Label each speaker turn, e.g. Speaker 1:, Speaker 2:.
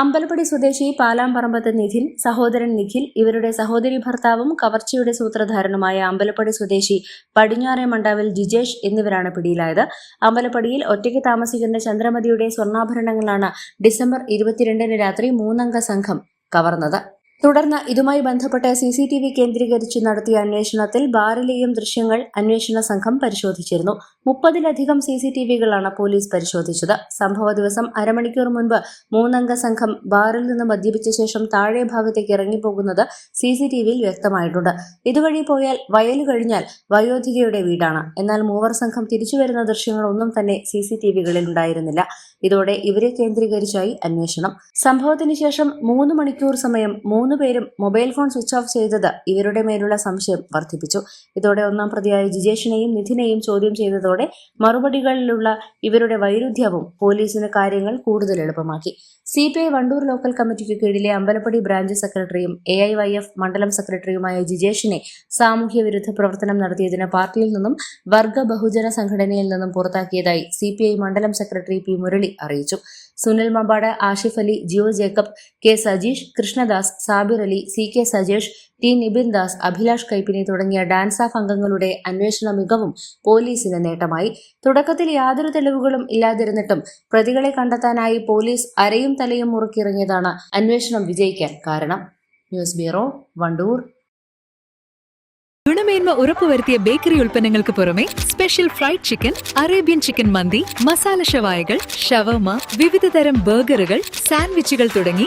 Speaker 1: അമ്പലപ്പടി സ്വദേശി പാലാമ്പറമ്പത്ത് നിഖിൽ സഹോദരൻ നിഖിൽ ഇവരുടെ സഹോദരി ഭർത്താവും കവർച്ചയുടെ സൂത്രധാരനുമായ അമ്പലപ്പടി സ്വദേശി പടിഞ്ഞാറെ മണ്ടാവിൽ ജിജേഷ് എന്നിവരാണ് പിടിയിലായത്. അമ്പലപ്പടിയിൽ ഒറ്റയ്ക്ക് താമസിക്കുന്ന ചന്ദ്രമതിയുടെ സ്വർണാഭരണങ്ങളാണ് ഡിസംബർ ഇരുപത്തിരണ്ടിന് രാത്രി മൂന്നംഗ സംഘം കവർന്നത്. തുടർന്ന് ഇതുമായി ബന്ധപ്പെട്ട് സി സി ടി വി കേന്ദ്രീകരിച്ച് നടത്തിയ അന്വേഷണത്തിൽ ബാറിലെയും ദൃശ്യങ്ങൾ അന്വേഷണ സംഘം പരിശോധിച്ചിരുന്നു. മുപ്പതിലധികം സി സി ടി വികളാണ് പോലീസ് പരിശോധിച്ചത്. സംഭവ ദിവസം അരമണിക്കൂർ മുൻപ് മൂന്നംഗ സംഘം ബാറിൽ നിന്ന് മദ്യപിച്ച ശേഷം താഴെ ഭാഗത്തേക്ക് ഇറങ്ങിപ്പോകുന്നത് സി സി ടി വിയിൽ വ്യക്തമായിട്ടുണ്ട്. ഇതുവഴി പോയാൽ വയൽ കഴിഞ്ഞാൽ വയോധികയുടെ വീടാണ്. എന്നാൽ മൂവർ സംഘം തിരിച്ചു വരുന്ന ദൃശ്യങ്ങളൊന്നും തന്നെ സി സി ടി വികളിൽ ഉണ്ടായിരുന്നില്ല. ഇതോടെ ഇവരെ കേന്ദ്രീകരിച്ചായി അന്വേഷണം. സംഭവത്തിന് ശേഷം മൂന്ന് മണിക്കൂർ സമയം മൂന്ന് പേരും മൊബൈൽ ഫോൺ സ്വിച്ച് ഓഫ് ചെയ്തത് ഇവരുടെ മേലുള്ള സംശയം വർദ്ധിപ്പിച്ചു. ഇതോടെ ഒന്നാം പ്രതിയായ ജിജേഷിനെയും നിധിനെയും ചോദ്യം ചെയ്തതോടെ മറുപടികളിലുള്ള ഇവരുടെ വൈരുദ്ധ്യവും പോലീസിന് കാര്യങ്ങൾ കൂടുതൽ എളുപ്പമാക്കി. C P I Wandoor local കമ്മിറ്റിക്ക് കീഴിലെ അമ്പലപ്പടി ബ്രാഞ്ച് സെക്രട്ടറിയും എ ഐ വൈ എഫ് മണ്ഡലം സെക്രട്ടറിയുമായ ജിജേഷിനെ സാമൂഹ്യ വിരുദ്ധ പ്രവർത്തനം നടത്തിയതിന് പാർട്ടിയിൽ നിന്നും വർഗ ബഹുജന സംഘടനയിൽ നിന്നും പുറത്താക്കിയതായി സി പി ഐ മണ്ഡലം സെക്രട്ടറി പി മുരളി അറിയിച്ചു. Sunil Mambad Ashif Ali Jio Jacob K Sajeesh Krishnadas Sabir Ali C K Sajesh T Nibin Das Abhilash Kaippini തുടങ്ങിയ ഡാൻസ് ഓഫ് അംഗങ്ങളുടെ അന്വേഷണ മികവും പോലീസിന് നേട്ടമായി. തുടക്കത്തിൽ യാതൊരു തെളിവുകളും ഇല്ലാതിരുന്നിട്ടും പ്രതികളെ കണ്ടെത്താനായി പോലീസ് അരയും തലയും മുറുക്കിയിറങ്ങിയതാണ് അന്വേഷണം വിജയിക്കാൻ കാരണം. News bureau Wandoor.
Speaker 2: ഗുണമേന്മ ഉറപ്പുവരുത്തിയ ബേക്കറി ഉൽപ്പന്നങ്ങൾക്ക് പുറമെ special fried chicken Arabian chicken മന്തി മസാല ഷവായകൾ ഷവർമ വിവിധതരം ബർഗറുകൾ സാൻഡ്വിച്ചുകൾ തുടങ്ങി